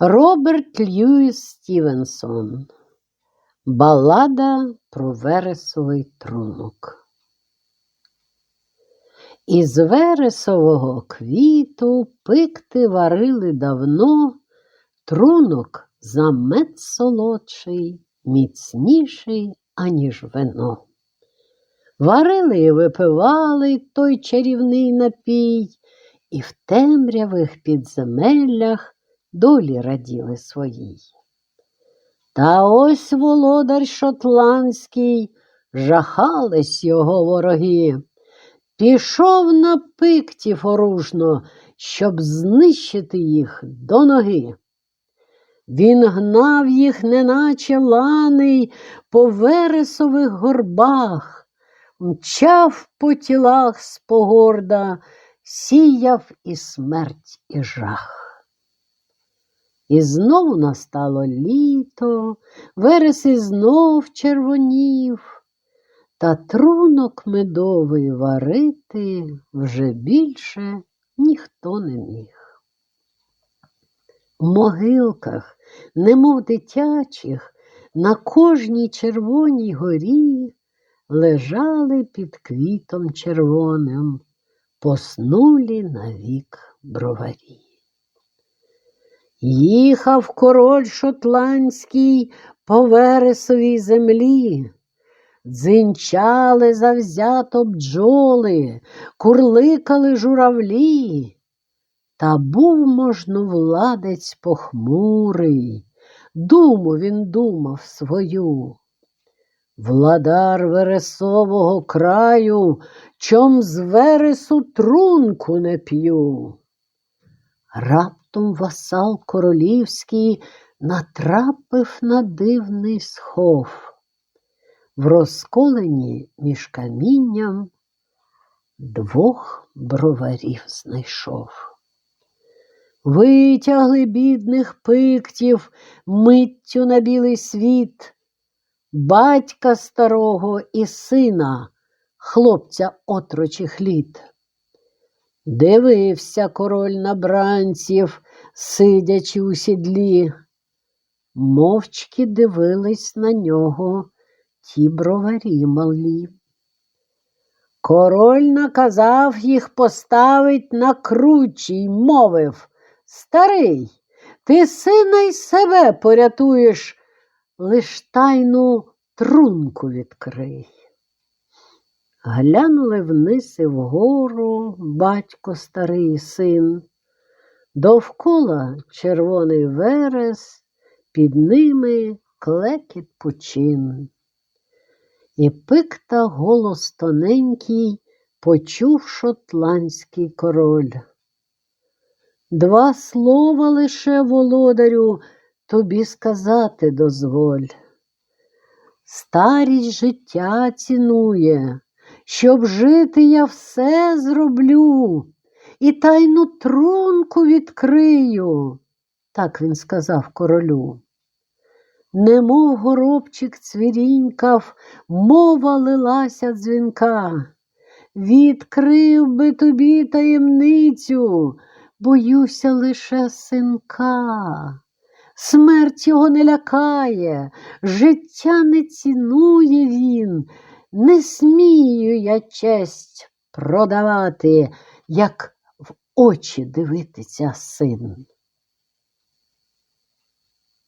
Роберт Льюіс Стівенсон. Балада про вересовий трунок. Із вересового квіту пикти варили давно, трунок замет солодший, міцніший, аніж вино. Варили і випивали той чарівний напій, і в темрявих підземеллях долі раділи своїй. Та ось володар шотландський, жахались його вороги, пішов на пиктів оружно, щоб знищити їх до ноги. Він гнав їх, неначе ланий, по вересових горбах, мчав по тілах з погорда, сіяв і смерть, і жах. І знову настало літо, вереси знов червонів, та трунок медовий варити вже більше ніхто не міг. В могилках, немов дитячих, на кожній червоній горі лежали під квітом червоним, поснулі навік броварі. Їхав король шотландський по вересовій землі, дзинчали завзято бджоли, курликали журавлі, та був можновладець похмурий, думу він думав свою. Владар вересового краю, чом з вересу трунку не п'ю. Раптом васал королівський натрапив на дивний схов. В розколені між камінням двох броварів знайшов. Витягли бідних пиктів миттю на білий світ, батька старого і сина, хлопця отрочих літ. Дивився король на бранців, сидячи у сідлі. Мовчки дивились на нього ті броварі малі. Король наказав їх поставить на кручі й мовив Старий, ти сина й себе порятуєш, лиш тайну трунку відкрий. Глянули вниз і вгору батько старий син, довкола червоний верес, під ними клекіт пучин. І пикта голос тоненький почув шотландський король. Два слова лише, володарю, тобі сказати дозволь. Старість життя цінує, щоб жити я все зроблю і тайну трунку відкрию, так він сказав королю. Немов горобчик цвірінькав, мова лилася дзвінка. Відкрив би тобі таємницю, боюся лише синка. Смерть його не лякає, життя не цінує він, не смію я честь продавати, як в очі дивитися син.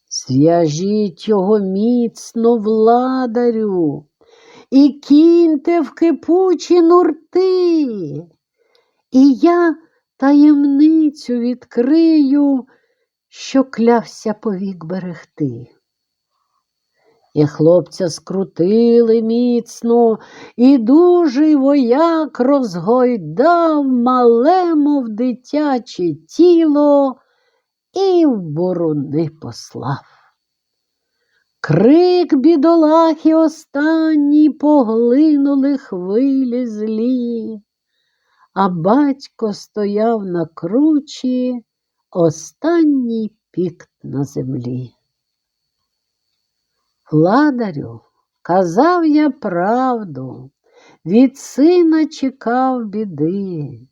Зв'яжіть його міцно, владарю, і кіньте в кипучі нурти, і я таємницю відкрию, що клявся повік берегти. І хлопця скрутили міцно, і дужий вояк розгойдав мале, мов дитяче тіло і в борони послав. Крик бідолахи останній поглинули хвилі злі, а батько стояв на кручі, останній пікт на землі. Владарю, казав я правду, від сина чекав біди.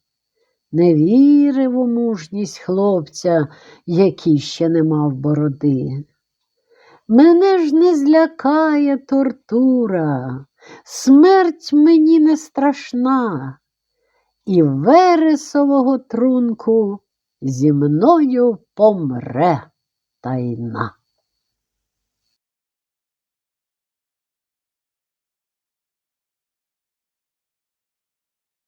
не вірив у мужність хлопця, який ще не мав бороди. Мене ж не злякає тортура, смерть мені не страшна, і вересового трунку зі мною помре тайна.